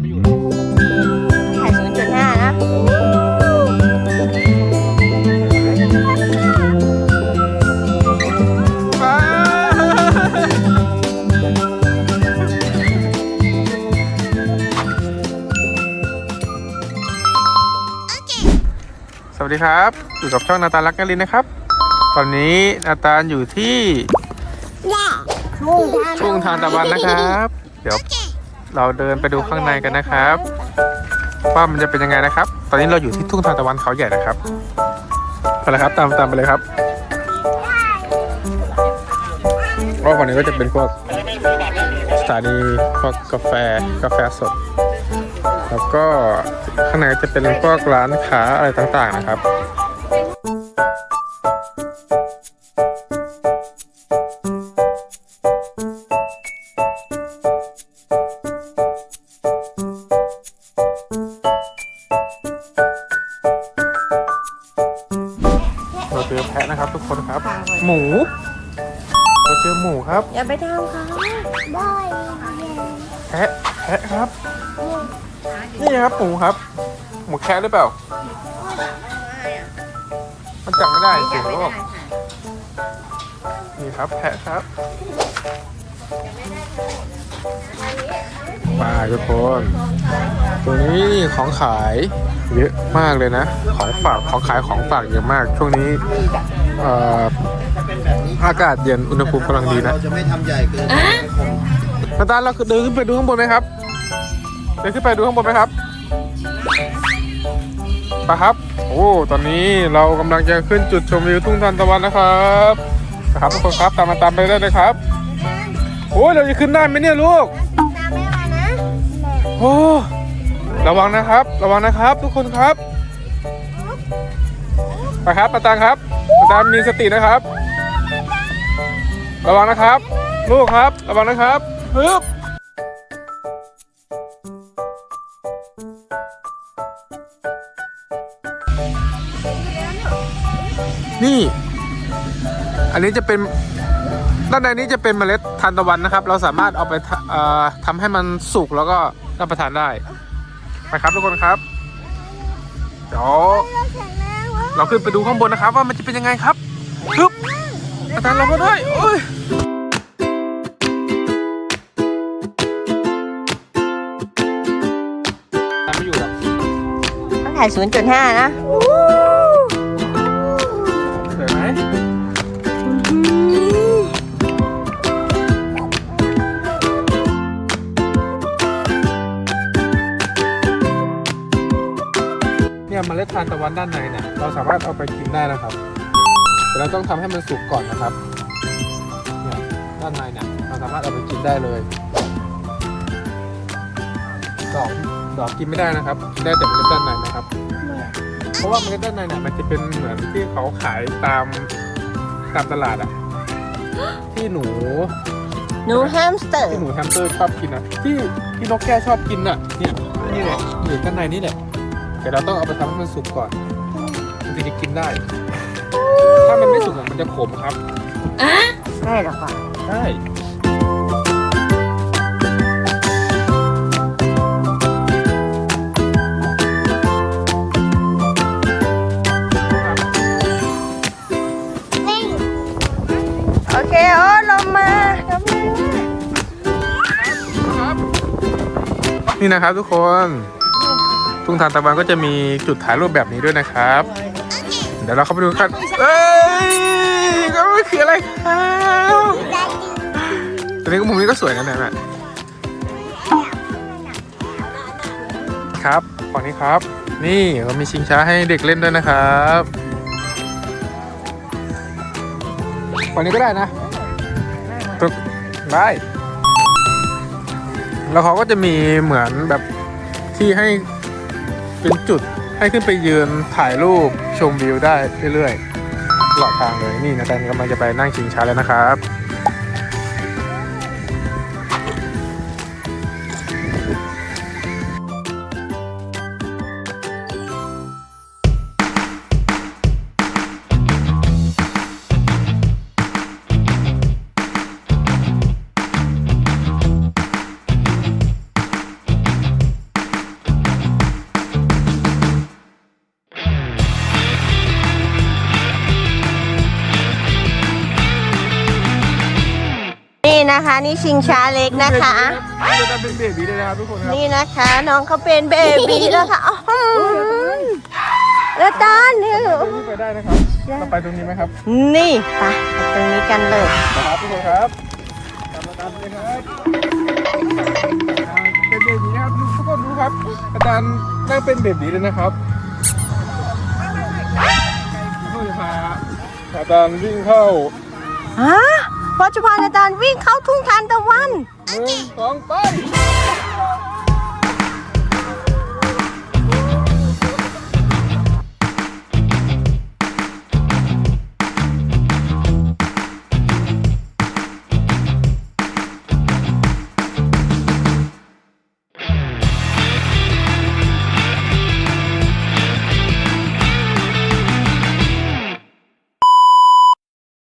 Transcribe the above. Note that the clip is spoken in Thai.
ไม่อยู่แล้วถ่ายศูนย์จุดห้านะสวัสดีครับ อยู่กับช่องนาตาลักกะลินนะครับ ตอนนี้นาตาลอยู่ที่ทุ่งทุ่งทานตะวันนะครับ เดี๋ยว เราเดินไปดูข้างในกันนะครับ ว่ามันจะเป็นยังไงนะครับ ตอนนี้เราอยู่ที่ทุ่งทานตะวันเขาใหญ่นะครับไปเลยครับตามตามไปเลยครับก็ฝั่งนี้ก็จะเป็นพวกสถานีพวกกาแฟกาแฟสด แล้วก็ข้างในจะเป็นพวกร้านค้าอะไรต่างๆนะครับ หมูเราเจอหมูครับอย่าไปทำเขาแพะแพะครับ นี่ครับหมูครับ หมูแคะหรือเปล่า มันจับไม่ได้เสียงโลกนี่ครับแพะครับมาทุกคนตัวนี้นี่ของขายเยอะมากเลยนะ ของฝากของขายของฝากเยอะมาก ช่วงนี้เอ่ออากาศเย็นอุณหภูมิกำลังดีนะเราจะไม่ทำใหญ่เกินไปไม่คมนาตาลเราเดินขึ้นไปดูข้างบนไหมครับเดินขึ้นไปดูข้างบนไหมครับไปครับ โอ้ ตอนนี้เรากำลังจะขึ้นจุดชมวิวทุ่งทานตะวันนะครับนะครับทุกคนครับตามมาตามไปได้เลยครับโอ้ยเราจะขึ้นได้ไหมเนี่ยลูกตามแม่มานะโอ้ระวังนะครับ ระวังนะครับ ทุกคนครับไปครับปาตังครับปาตังมีสตินะครับ ระวังนะครับ ลูกครับ ระวังนะครับฮึบนี่ อันนี้จะเป็นด้านในนี้จะเป็นเมล็ดทานตะวันนะครับ เราสามารถเอาไปทะเอ่อทำให้มันสุกแล้วก็รับประทานได้ไปครับทุกคนครับ เดี๋ยวเราขึ้นไปดูข้างบนนะครับ ว่ามันจะเป็นยังไงครับฮึบ อาจารย์เราก็ด้วยโอ้ยตามไม่อยู่หรอกต้องถ่ายศูนย์จุดห้านะสวยไหมเนี่ยเมล็ดทานตะวันด้านในเนี่ยเราสามารถเอาไปกินได้นะครับ แต่เราต้องทำให้มันสุกก่อนนะครับเนี่ยด้านในเนี่ยเราสามารถเอาไปกินได้เลย ดอกดอกกินไม่ได้นะครับกินได้แต่เมล็ดด้านในนะครับ เพราะว่าเมล็ดด้านในเนี่ยมันจะเป็นเหมือนที่เขาขายตามตามตลาดอะที่หนูหนูแฮมสเตอร์ที่หนูแฮมสเตอร์ชอบกินอะที่ที่นกแก้วชอบกินอะเนี่ยนี่แหละอยู่ข้างในนี่แหละเดี๋ยวเราต้องเอาไปทำให้มันสุกก่อนมันถึงจะกินได้ ถ้ามันไม่สุกอะมันจะขมครับใช่หรอเปล่าใช่ครับโอเคโอ้ลงมาลงมานี่นะครับทุกคน ทุ่งทานตะวันก็จะมีจุดถ่ายรูปแบบนี้ด้วยนะครับ เดี๋ยวเราเข้าไปดูกันเอ้ยก็มันคืออะไรครับตอนนี้ก็มุมนี้ก็สวยนะเนี่ยแม่ครับฝั่งนี้ครับ นี่เรามีชิงช้าให้เด็กเล่นด้วยนะครับฝั่งนี้ก็ได้นะตึกได้แล้วเขาก็จะมีเหมือนแบบที่ให้เป็นจุดให้ขึ้นไปยืนถ่ายรูป ชมวิวได้เรื่อยๆตลอดทางเลยนี่นะแตนกำลังจะไปนั่งชิงช้าแล้วนะครับ นะคะ นี่ชิงช้าเล็กนะคะนี่จะเป็นเบบีเลยนะครับทุกคนครับนี่นะคะ น้องเขาเป็นเบบีแล้วค่ะอ้าวแล้วตาเนี่ยตรงนี้ไปได้นะครับเราไปตรงนี้ไหมครับนี่ไปไปตรงนี้กันเลยนะครับทุกคนครับตามมาตามเลยครับเป็นเบบีนะครับทุกคนดูครับ อาจารย์นั่งเป็นเบบีเลยนะครับทุกคนพาอาจารย์วิ่งเข้าฮะ พอจะพาอาจารย์วิ่งเข้าทุ่งทานตะวันหนึ่งสองไปโ